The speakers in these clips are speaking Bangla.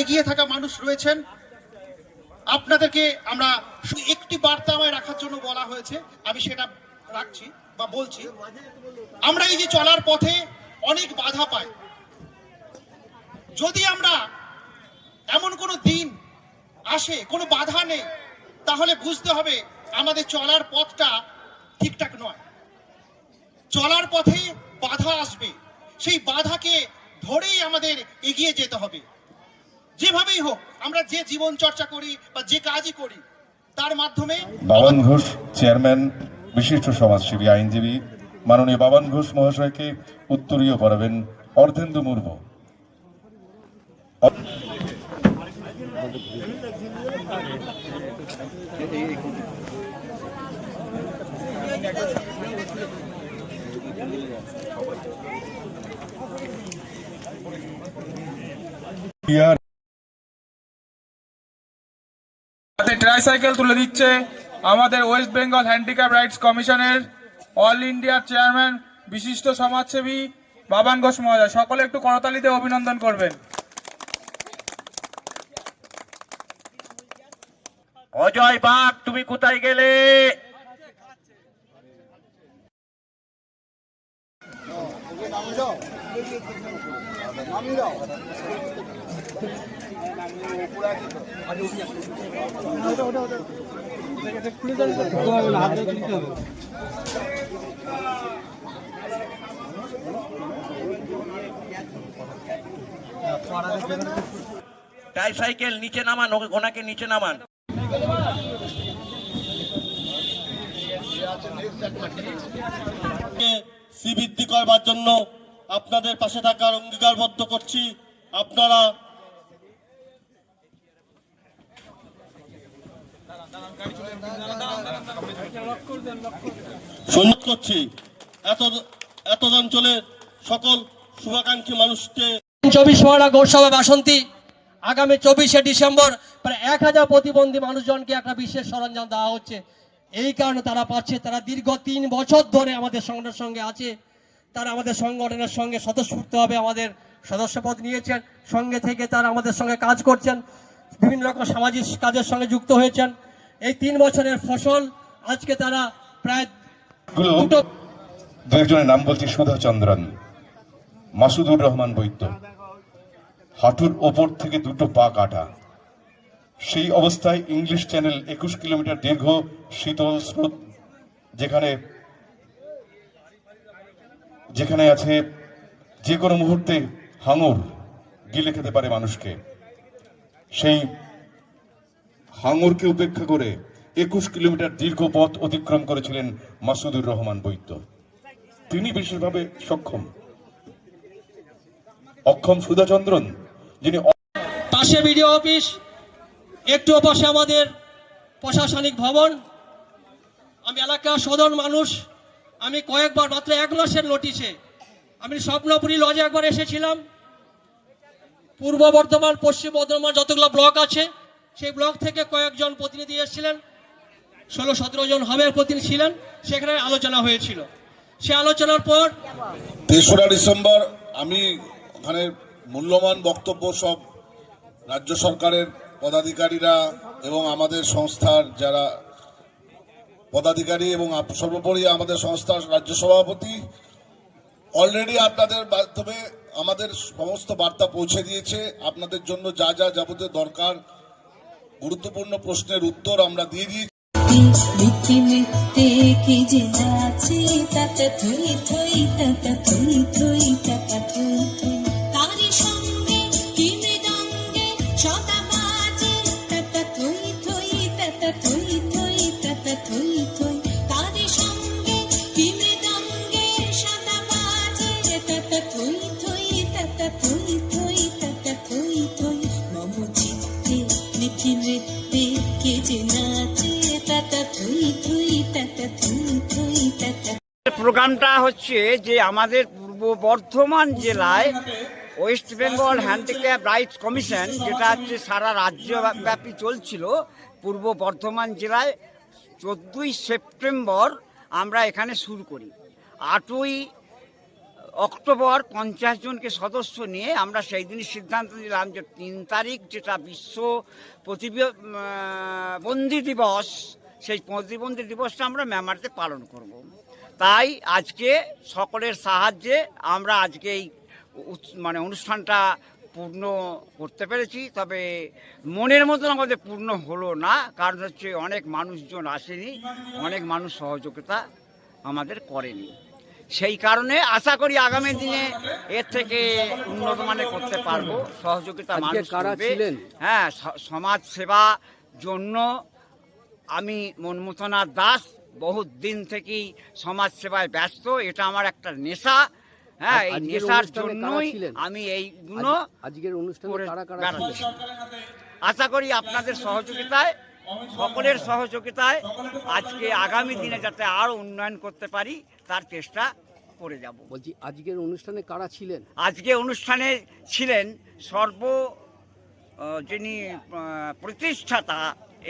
এগিয়ে থাকা মানুষ রয়েছেন। আপনাদেরকে আমরা একটি বার্তা আমায় রাখার জন্য বলা হয়েছে, আমি সেটা রাখছি বা বলছি। আমরা এই যে চলার পথে অনেক বাধা পাই। যদি আমরা এমন কোনো দিন আসে, কোনো বাধা নেই, তাহলে বুঝতে হবে আমাদের চলার পথটা ঠিকঠাক নয়। চলার পথে বাধা আসবে। সেই বাধাকে ধরেই আমাদের এগিয়ে যেতে হবে। যেভাবেই হোক আমরা যে জীবন চর্চা করি বা যে কাজই করি তার মাধ্যমে বাবান ঘোষ চেয়ারম্যান বিশিষ্ট সমাজসেবী আইনজীবী মাননীয় বাবান ঘোষ মহাশয়কে উত্তরীয় করাবেন অর্ধেন্দু মুর্মু। পিয়ার ট্রাইসাইকেল তুলে দিচ্ছে। আমাদের ওয়েস্ট বেঙ্গল হ্যান্ডিক্যাপ রাইটস কমিশনের অল ইন্ডিয়ার চেয়ারম্যান বিশিষ্ট সমাজসেবী, বাবান ঘোষ সকলে একটু করতালিতে অভিনন্দন করবেন। অজয় বাঘ তুমি কোথায় গেলে? ট্রাইসাইকেল নিচে নামান ওকে- ওনাকে নিচে নামান। শ্রীবৃদ্ধি করবার জন্য আপনাদের পাশে থাকার অঙ্গীকারবদ্ধ করছি। আপনারা সুন্দর করছি। এত এত অঞ্চলের সকল শুভাকাঙ্ক্ষী মানুষকে চব্বিশ পরগনা গৌরসভা বাসন্তী, আগামী চব্বিশে ডিসেম্বর প্রায় এক হাজার প্রতিবন্ধী মানুষজনকে একটা বিশেষ সরঞ্জাম দেওয়া হচ্ছে। এই কারণে তারা পাচ্ছে, তারা দীর্ঘ তিন বছর ধরে আমাদের সংগঠনের সঙ্গে আছে। তারা আমাদের সংগঠনের সঙ্গে হবে আমাদের সদস্যপদ নিয়েছেন। সঙ্গে থেকে তারা আমাদের সঙ্গে কাজ করছেন। বিভিন্ন রকম সামাজিক কাজের সঙ্গে যুক্ত হয়েছেন। এই তিন বছরের ফসল আজকে তারা প্রায় দুটো দু একজনের নাম বলছি সুধা চন্দ্রন মাসুদুর রহমান বৈদ্য। হাঁটুর ওপর থেকে দুটো পা কাটা। সেই অবস্থায় ইংলিশ চ্যানেল একুশ কিলোমিটার দীর্ঘ শীতল স্রোত যেখানে যেখানে আছে যে কোনো মুহূর্তে হাঙর গিলে খেতে পারে মানুষকে। সেই হাঙরকে উপেক্ষা করে একুশ কিলোমিটার দীর্ঘ পথ অতিক্রম করেছিলেন মাসুদুর রহমান বৈদ্য। তিনি বিশেষভাবে সক্ষম। অক্ষম সুধাচন্দ্রন, যিনি পাশে বিডিও অফিস, একটু পাশে আমাদের প্রশাসনিক ভবন। আমি এলাকার সাধারণ মানুষ, আমি কয়েকবার মাত্র এক মাসের নোটিশে আমি স্বপ্নপুরী লজে একবার এসেছিলাম। পূর্ব বর্ধমান, পশ্চিম বর্ধমান যতগুলো ব্লক আছে সেই ব্লক থেকে কয়েকজন প্রতিনিধি এসেছিলেন। ষোলো, সতেরো জন হবে প্রতিনিধি ছিলেন। সেখানে আলোচনা হয়েছিল। সে আলোচনার পর তেসরা ডিসেম্বর আমি ওখানে মূল্যবান বক্তব্য সব রাজ্য সরকারের পদাধিকারীরা এবং আমাদের সংস্থার যারা পদাধিকারী এবং সর্বোপরি আমাদের সংস্থার রাজ্য সভাপতি অলরেডি আপনাদের মাধ্যমে আমাদের সমস্ত বার্তা পৌঁছে দিয়েছে। আপনাদের জন্য যা যা যাবতীয় দরকার গুরুত্বপূর্ণ প্রশ্নের উত্তর আমরা দিয়ে দিয়েছি। কি যে প্রোগ্রামটা হচ্ছে যে আমাদের পূর্ব বর্ধমান জেলায় West Bengal handicap rights commission, যেটা হচ্ছে সারা রাজ্যব্যাপী চলছিল, পূর্ব বর্ধমান জেলায় চোদ্দোই সেপ্টেম্বর আমরা এখানে শুরু করি আটই অক্টোবর পঞ্চাশ জনকে সদস্য নিয়ে আমরা সেই দিনই সিদ্ধান্ত নিলাম যে তিন তারিখ যেটা বিশ্ব প্রতিবন্ধী দিবস, সেই প্রতিবন্ধী দিবসটা আমরা মেমারিতে পালন করব। তাই আজকে সকলের সাহায্যে আমরা আজকে এই মানে অনুষ্ঠানটা পূর্ণ করতে পেরেছি। তবে মনের মতন আমাদের পূর্ণ হলো না কারণ হচ্ছে অনেক মানুষজন আসেনি অনেক মানুষ সহযোগিতা আমাদের করেনি। সেই কারণে আশা করি আগামী দিনে এর থেকে উন্নত মানের করতে পারব। সহযোগিতা মানুষ করবে। হ্যাঁ সমাজ সেবা জন্য আমি মনমোথনাথ দাস বহুত দিন থেকেই সমাজ সেবায় ব্যস্ত এটা আমার একটা নেশা। হ্যাঁ এই নেশার জন্যই আমি এইগুলো আজকের অনুষ্ঠানে। আশা করি আপনাদের সহযোগিতায় সকলের সহযোগিতায় আজকে আগামী দিনে যাতে আরও উন্নয়ন করতে পারি তার চেষ্টা করে যাব। বলছি আজকের অনুষ্ঠানে কারা ছিলেন? আজকে অনুষ্ঠানে ছিলেন সর্ব যিনি প্রতিষ্ঠাতা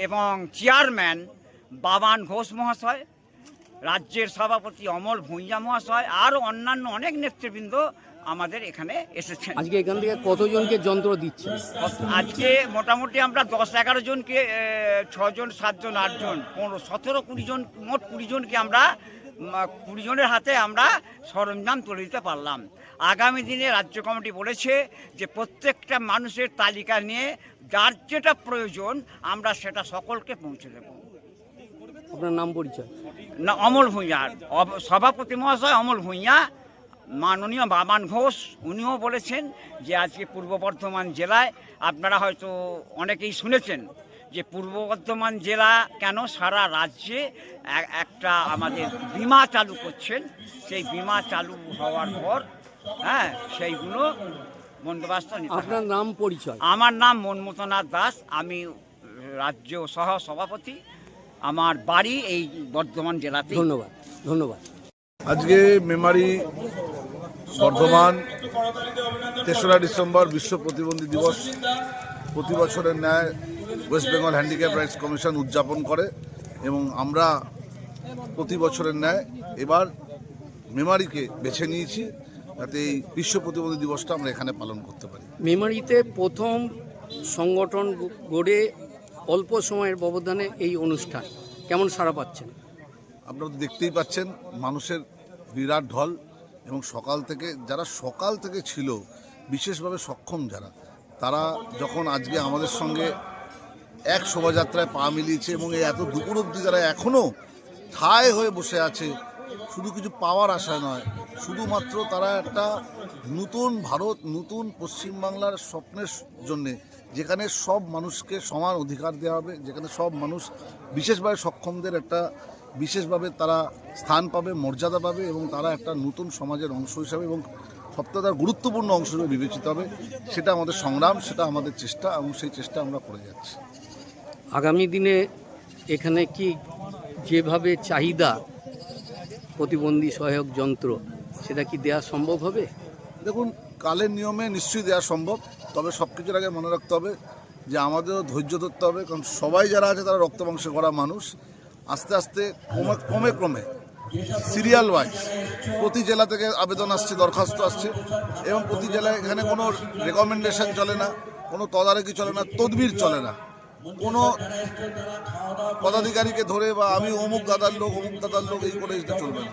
এবং চেয়ারম্যান বাবান ঘোষ মহাশয় রাজ্যের সভাপতি অমল ভূঁইয়া মহাশয় আরও অন্যান্য অনেক নেতৃবৃন্দ আমাদের এখানে এসেছেন। আজকে এখান থেকে কতজনকে যন্ত্র দিচ্ছে আজকে মোটামুটি আমরা দশ এগারো জনকে ছজন সাতজন আটজন পনেরো সতেরো কুড়ি জন মোট কুড়ি জনকে আমরা কুড়ি জনের হাতে আমরা সরঞ্জাম তুলে দিতে পারলাম। আগামী দিনে রাজ্য কমিটি বলেছে যে প্রত্যেকটা মানুষের তালিকা নিয়ে যার যেটা প্রয়োজন আমরা সেটা সকলকে পৌঁছে দেবো। আপনার নাম পরিচয়? না অমল ভূঁইয়া। অব- সভাপতি মহাশয় অমল ভূঁইয়া। মাননীয় বাবান ঘোষ উনিও বলেছেন যে আজকে পূর্ব বর্ধমান জেলায় আপনারা হয়তো অনেকেই শুনেছেন যে পূর্ব বর্ধমান জেলা কেন সারা রাজ্যে একটা আমাদের বিমা চালু করছেন। সেই বিমা চালু হওয়ার পর হ্যাঁ সেইগুলো বন্দোবস্ত আপনার নাম পরিচয়? আমার নাম মনমোতনাথ দাস। আমি রাজ্য সহ সভাপতি। আমার বাড়ি এই বর্ধমান জেলাতে। ধন্যবাদ ধন্যবাদ। আজকে মেমারি বর্ধমান তেসরা ডিসেম্বর বিশ্ব প্রতিবন্ধী দিবস। প্রতি বছরের ন্যায় West Bengal handicap rights commission উদযাপন করে এবং আমরা প্রতি বছরের ন্যায় এবার মেমারিকে বেছে নিয়েছি যাতে এই বিশ্ব প্রতিবন্ধী দিবসটা আমরা এখানে পালন করতে পারি। মেমারিতে প্রথম সংগঠন গড়ে অল্প সময়ের ব্যবধানে এই অনুষ্ঠান। কেমন সাড়া পাচ্ছেন? আপনারা তো দেখতেই পাচ্ছেন, মানুষের বিরাট ঢল এবং সকাল থেকে, যারা সকাল থেকে ছিল, বিশেষভাবে সক্ষম যারা, তারা যখন আজকে আমাদের সঙ্গে এক শোভাযাত্রায় পা মিলিয়েছে এবং এই এত দুপুর অবধি যারা এখনও ঠায় হয়ে বসে আছে, শুধু কিছু পাওয়ার আশা নয়, শুধুমাত্র তারা একটা নতুন ভারত, নতুন পশ্চিমবাংলার স্বপ্নের জন্যে যেখানে সব মানুষকে সমান অধিকার দেওয়া হবে যেখানে সব মানুষ বিশেষভাবে সক্ষমদের একটা বিশেষভাবে তারা স্থান পাবে মর্যাদা পাবে এবং তারা একটা নতুন সমাজের অংশ হিসাবে এবং সবথেকে তার গুরুত্বপূর্ণ অংশ হিসেবে বিবেচিত হবে সেটা আমাদের সংগ্রাম সেটা আমাদের চেষ্টা এবং সেই চেষ্টা আমরা করে যাচ্ছি। আগামী দিনে এখানে কি যেভাবে চাহিদা প্রতিবন্ধী সহায়ক যন্ত্র সেটা কি দেওয়া সম্ভব হবে? দেখুন কালের নিয়মে নিশ্চয়ই দেওয়া সম্ভব। তবে সব কিছুর আগে মনে রাখতে হবে যে আমাদেরও ধৈর্য ধরতে হবে, কারণ সবাই যারা আছে তারা রক্ত মাংসে করা মানুষ। আস্তে আস্তে, ক্রমে ক্রমে ক্রমে সিরিয়াল ওয়াইজ প্রতি জেলা থেকে আবেদন আসছে, দরখাস্ত আসছে, এবং প্রতি জেলায় এখানে কোনো রেকমেন্ডেশন চলে না, কোনো তদারকি চলে না, তদবির চলে না। কোনো পদাধিকারীকে ধরে বা আমি অমুক দাদার লোক, অমুক দাদার লোক, এই করে এটা চলবে না।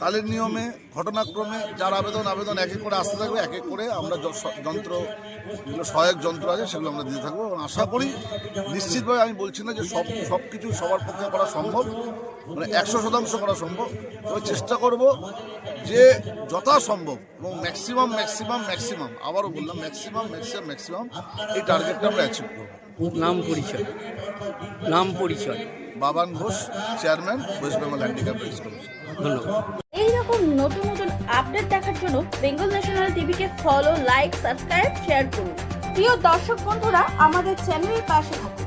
কালের নিয়মে, ঘটনাক্রমে যার আবেদন আবেদন এক এক করে আসতে থাকবে, এক এক করে আমরা যন্ত্র যেগুলো সহায়ক যন্ত্র আছে সেগুলো আমরা দিতে থাকব এবং আশা করি নিশ্চিতভাবে আমি বলছি না যে সব সব কিছু সবার পক্ষে করা সম্ভব মানে একশো শতাংশ করা সম্ভব। তবে চেষ্টা করব যে যথাসম্ভব এবং ম্যাক্সিমাম ম্যাক্সিমাম ম্যাক্সিমাম আবারও বললাম ম্যাক্সিমাম ম্যাক্সিমাম ম্যাক্সিমাম এই টার্গেটটা আমরা অ্যাচিভ করব। নাম পরিচয়। নাম পরিচয়। Baban Ghosh chairman West Bengal handicap commission ধন্যবাদ। এইরকম নতুন নতুন আপডেট দেখার জন্য বেঙ্গল ন্যাশনাল টিভিকে ফলো লাইক সাবস্ক্রাইব শেয়ার করুন। প্রিয় দর্শক বন্ধুরা, আমাদের চ্যানেলের পাশে থাকুন।